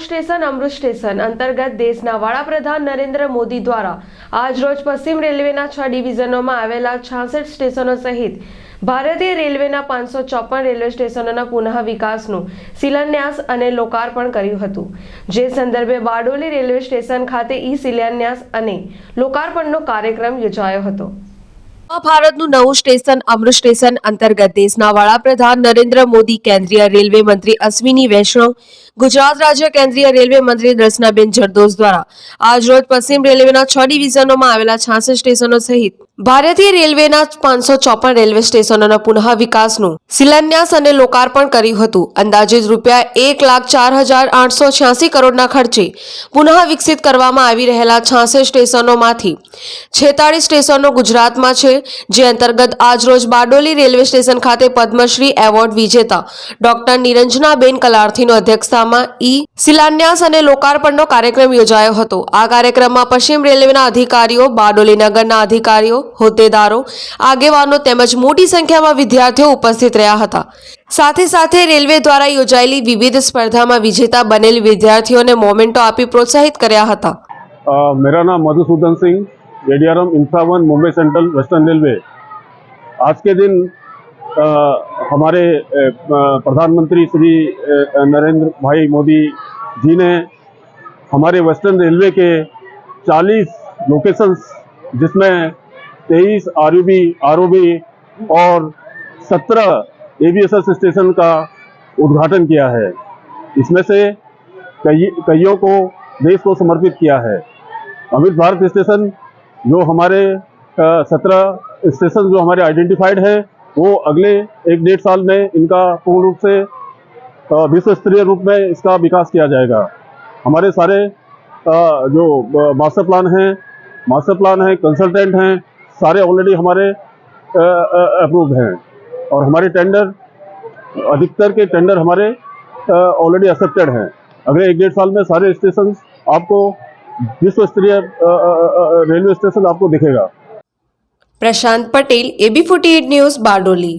Station, અમૃત station અંતર્ગત દેશના વડાપ્રધાન નરેન્દ્ર મોદી દ્વારા આજરોજ પશ્ચિમ રેલવેના છ ડિવિઝનોમાં આવેલા છાસઠ સ્ટેશનો સહિત ભારતીય રેલવેના પાંચસો ચોપન રેલવે સ્ટેશનોના પુનઃ વિકાસનું શિલાન્યાસ અને લોકાર્પણ કર્યું હતું. જે સંદર્ભે બારડોલી રેલવે સ્ટેશન ખાતે ઈ શિલાન્યાસ અને લોકાર્પણનો કાર્યક્રમ યોજાયો હતો. ભારતનું નવું સ્ટેશન અમૃત સ્ટેશન અંતર્ગત દેશના વડાપ્રધાન નરેન્દ્ર મોદી, કેન્દ્રીય રેલવે મંત્રી અશ્વિની વૈષ્ણવ, ગુજરાત રાજ્ય કેન્દ્રીય રેલવે મંત્રી દર્શનાબેન જરદોસ દ્વારા આજરોજ પશ્ચિમ રેલવેના છ ડિવિઝનોમાં આવેલા છાસઠ સ્ટેશનો સહિત ભારતીય રેલવેના પાંચસો ચોપન રેલવે સ્ટેશનોના પુનઃ વિકાસનું શિલાન્યાસ અને લોકાર્પણ કર્યું હતું. અંદાજિત રૂપિયા એક લાખ ચાર હજાર આઠસો છ્યાસી કરોડના ખર્ચે પુનઃ વિકસિત કરવામાં આવી રહેલા છાસઠ સ્ટેશનોમાંથી છેતાળીસ સ્ટેશનો ગુજરાતમાં છે. જે અંતર્ગત આજરોજ બારડોલી રેલવે સ્ટેશન ખાતે પદ્મશ્રી એવોર્ડ વિજેતા ડોક્ટર નિરંજનાબેન કલાર્થીનો અધ્યક્ષતામાં ઈ શિલાન્યાસ અને લોકાર્પણનો કાર્યક્રમ યોજાયો હતો. આ કાર્યક્રમમાં પશ્ચિમ રેલવેના અધિકારીઓ, બારડોલી નગરના અધિકારીઓ, હોદ્દેદારો, આગેવાનો તેમજ મોટી સંખ્યામાં વિદ્યાર્થીઓ ઉપસ્થિત રહ્યા હતા. સાથે સાથે રેલવે દ્વારા યોજાયેલી વિવિધ સ્પર્ધામાં વિજેતા બનેલ વિદ્યાર્થીઓને મોમેન્ટો આપી પ્રોત્સાહિત કર્યા હતા. મેરા નામ Madhusudan Singh ADRM infra one Mumbai central western railway. आज के दिन अ, हमारे प्रधानमंत्री श्री नरेंद्र भाई मोदी जी ने हमारे वेस्टर्न रेलवे के 40 लोकेशंस जिसमें 23 आरयूबी आरओबी और 17 एवीएसएस स्टेशन का उद्घाटन किया है। इसमें से कई कईयों को देश को समर्पित किया है। अमृत भारत स्टेशन जो हमारे सत्रह स्टेशन जो हमारे आइडेंटिफाइड है, वो अगले एक डेढ़ साल में इनका पूर्ण रूप से विश्व स्तरीय रूप में इसका विकास किया जाएगा। हमारे सारे जो मास्टर प्लान हैं मास्टर प्लान हैं कंसल्टेंट हैं, सारे ऑलरेडी हमारे अप्रूव हैं। और हमारे टेंडर अधिकतर के टेंडर हमारे ऑलरेडी एक्सेप्टेड हैं। अगले एक डेढ़ साल में सारे स्टेशन आपको विश्व स्तरीय रेलवे स्टेशन आपको दिखेगा। Prashant Patel AB forty news Bardoli.